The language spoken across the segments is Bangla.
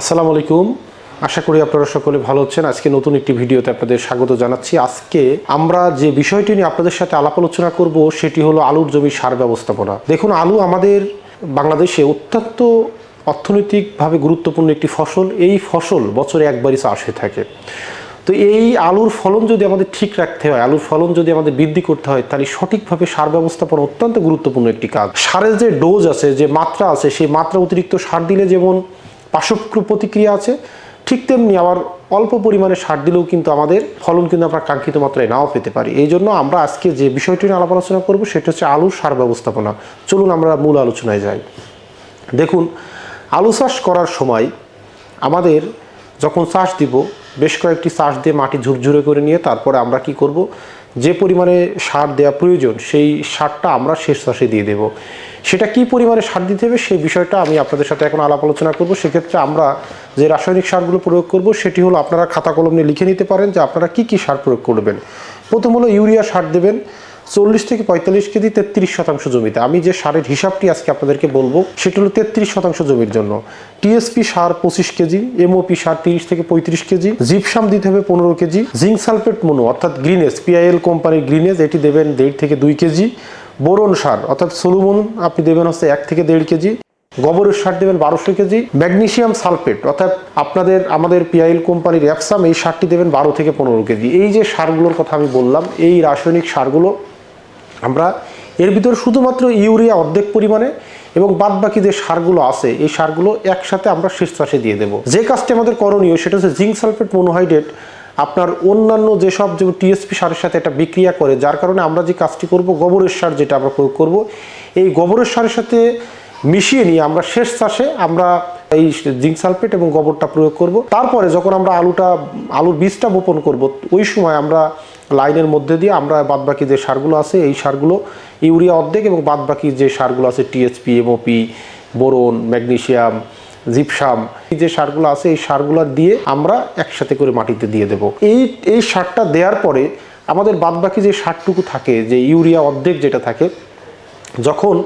আসসালামু আলাইকুম। আশা করি আপনারা সকলে ভালো হচ্ছেন আজকে নতুন একটি ভিডিওতে আপনাদের স্বাগত জানাচ্ছি। আজকে আমরা যে বিষয়টি নিয়ে আপনাদের সাথে আলাপ আলোচনা করব, সেটি হলো আলুর জমির সার ব্যবস্থাপনা। দেখুন, আলু আমাদের বাংলাদেশে অত্যন্ত অর্থনৈতিকভাবে গুরুত্বপূর্ণ একটি ফসল। এই ফসল বছরে একবারই চাষ হয়ে থাকে। তো এই আলুর ফলন যদি আমাদের ঠিক রাখতে হয়, আলুর ফলন যদি আমাদের বৃদ্ধি করতে হয়, তাহলে সঠিকভাবে সার ব্যবস্থাপনা অত্যন্ত গুরুত্বপূর্ণ একটি কাজ। সারের যে ডোজ আছে, যে মাত্রা আছে, সেই মাত্রা অতিরিক্ত সার দিলে যেমন পার্শ্ব প্রতিক্রিয়া আছে। ঠিক তেমনি আবার অল্প পরিমাণে সার দিলেও কিন্তু আমাদের ফলন কিন্তু আমরা কাঙ্ক্ষিত মাত্রায় নাও পেতে পারি। এই জন্য আমরা আজকে যে বিষয়টি নিয়ে আলাপ আলোচনা করব সেটা হচ্ছে আলুর সার ব্যবস্থাপনা। চলুন আমরা মূল আলোচনায় যাই। দেখুন, আলু চাষ করার সময় আমাদের যখন চাষ দিব, বেশ কয়েকটি চাষ দিয়ে মাটি ঝুরঝুরে করে নিয়ে তারপরে আমরা কি করব? যে পরিমাণে সার দেওয়া প্রয়োজন, সেই সারটা আমরা শেষ চাষে দিয়ে দেব। সেটা কি পরিমাণে সার দিতে হবে সেই বিষয়টা আমি আপনাদের সাথে এখন আলাপ আলোচনা করব। সেক্ষেত্রে আমরা যে রাসায়নিক সারগুলো প্রয়োগ করব, সেটি হলো আপনারা খাতা কলম নিয়ে লিখে নিতে পারেন যে আপনারা কি কি সার প্রয়োগ করবেন। প্রথম হলো ইউরিয়া সার দেবেন। চল্লিশ থেকে পঁয়তাল্লিশ কেজি তেত্রিশ শতাংশ জমিতে। আমি যে সারের হিসাবটি আজকে আপনাদেরকে বলব, সেটা হলো তেত্রিশ শতাংশ জমির জন্য। টিএসপি সার পঁচিশ কেজি এমওপি সার তিরিশ থেকে পঁয়ত্রিশ কেজি, জিপসাম দিতে হবে পনেরো কেজি, জিঙ্ক সালফেট মনো, অর্থাৎ গ্রিনেস পিআইএল কোম্পানির গ্রিনেস এটি দেবেন দেড় থেকে দুই কেজি, বোরন সার, অর্থাৎ সলুমন, আপনি দেবেন হচ্ছে এক থেকে দেড় কেজি, গোবরের সার দেবেন বারোশো কেজি, ম্যাগনেসিয়াম সালফেট, অর্থাৎ আপনাদের, আমাদের পিআইএল কোম্পানির অ্যাপসাম এই সারটি দেবেন বারো থেকে পনেরো কেজি। এই যে সারগুলোর কথা আমি বললাম, এই রাসায়নিক সারগুলো আমরা এর ভিতরে শুধুমাত্র ইউরিয়া অর্ধেক পরিমাণে এবং বাদ বাকি যে সারগুলো আছে, এই সারগুলো একসাথে আমরা শেষ চাষে দিয়ে দেবো। যে কাজটি আমাদের করণীয় সেটা হচ্ছে জিঙ্ক সালফেট মনোহাইড্রেট আপনার অন্যান্য যেসব যে টিএসপি সারের সাথে এটা বিক্রিয়া করে, যার কারণে আমরা যে কাজটি করব, গোবরের সার যেটা আমরা প্রয়োগ করব, এই গোবরের সারের সাথে মিশিয়ে নিয়ে আমরা শেষ চাষে আমরা এই জিঙ্ক সালফেট এবং গোবরটা প্রয়োগ করব। তারপরে যখন আমরা আলুটা, আলুর বীজটা বপন করব, ওই সময় আমরা লাইনের মধ্যে দিয়ে আমরা বাদবাকি যে সারগুলো আছে, এই সারগুলো ইউরিয়া অর্ধেক এবং বাদবাকি যে সারগুলো আছে TSP MOP boron magnesium gypsum, এই যে সারগুলো আছে, এই সারগুলো দিয়ে আমরা একসাথে করে মাটিতে দিয়ে দেব। এই এই সারটা দেওয়ার পরে আমাদের বাদবাকি যে সারটুকু থাকে, যে ইউরিয়া অর্ধেক যেটা থাকে, যখন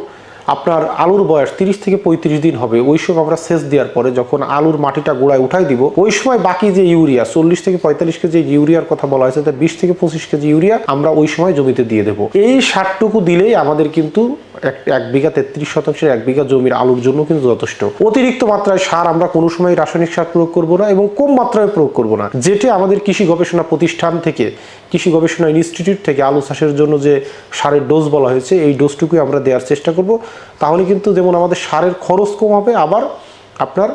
আপনার আলুর বয়স তিরিশ থেকে পঁয়ত্রিশ দিন হবে। ওই সময় আমরা সেচ দেওয়ার পরে যখন আলুর মাটিটা গোড়ায় উঠাই দিব, ওই সময় বাকি যে ইউরিয়া, চল্লিশ থেকে পঁয়তাল্লিশ কেজি ইউরিয়ার কথা বলা হয়েছে তার বিশ থেকে পঁচিশ কেজি ইউরিয়া আমরা ওই সময় জমিতে দিয়ে দেবো। এই সারটুকু দিলেই আমাদের কিন্তু এক বিঘা তেত্রিশ শতাংশের এক বিঘা জমির আলুর জন্য কিন্তু যথেষ্ট। অতিরিক্ত মাত্রায় সার আমরা কোনো সময় রাসায়নিক সার প্রয়োগ করব না এবং কম মাত্রায় প্রয়োগ করব না। যেটি আমাদের কৃষি গবেষণা প্রতিষ্ঠান থেকে, কৃষি গবেষণা ইনস্টিটিউট থেকে আলু চাষের জন্য যে সারের ডোজ বলা হয়েছে, এই ডোজটুকুই আমরা দেওয়ার চেষ্টা করব। তাহলে কিন্তু যেমন আমাদের সারের খরচ কম হবে, আবার আপনার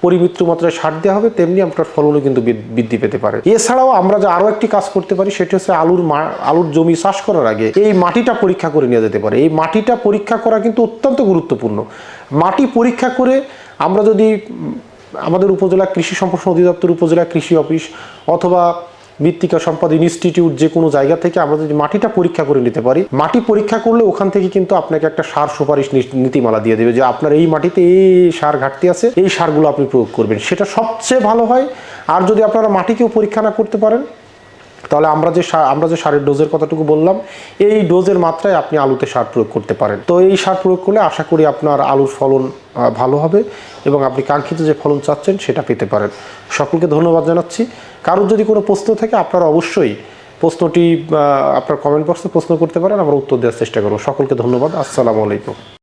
পরিমিত্র মাত্রায় সার দেওয়া হবে, তেমনি আপনার ফলনও কিন্তু বৃদ্ধি- পেতে পারে। এছাড়াও আমরা যে আরও একটি কাজ করতে পারি, সেটি হচ্ছে আলুর আলুর জমি চাষ করার আগে এই মাটিটা পরীক্ষা করে নিয়ে যেতে পারে। এই মাটিটা পরীক্ষা করা কিন্তু অত্যন্ত গুরুত্বপূর্ণ। মাটি পরীক্ষা করে আমরা যদি আমাদের উপজেলা কৃষি সম্প্রসারণ অধিদপ্তর, উপজেলা কৃষি অফিস অথবা মৃত্তিকা সম্পদ ইনস্টিটিউট যে কোনো জায়গা থেকে আমরা যদি মাটিটা পরীক্ষা করে নিতে পারি, মাটি পরীক্ষা করলে ওখান থেকে কিন্তু আপনাকে একটা সার সুপারিশ নীতিমালা দিয়ে দেবে যে আপনার এই মাটিতে এই সার ঘাটতি আছে, এই সারগুলো আপনি প্রয়োগ করবেন। সেটা সবচেয়ে ভালো হয়। আর যদি আপনারা মাটিকেও পরীক্ষা না করতে পারেন তাহলে আমরা যে আমরা যে সারের ডোজের কথাটুকু বললাম, এই ডোজের মাত্রায় আপনি আলুতে সার প্রয়োগ করতে পারেন। তো এই সার প্রয়োগ করলে আশা করি আপনার আলুর ফলন ভালো হবে এবং আপনি কাঙ্ক্ষিত যে ফলন চাচ্ছেন সেটা পেতে পারেন। সকলকে ধন্যবাদ জানাচ্ছি। কারোর যদি কোনো প্রশ্ন থাকে, আপনারা অবশ্যই প্রশ্নটি আপনার কমেন্ট বক্সে প্রশ্ন করতে পারেন, আমরা উত্তর দেওয়ার চেষ্টা করব। সকলকে ধন্যবাদ। আসসালামু আলাইকুম।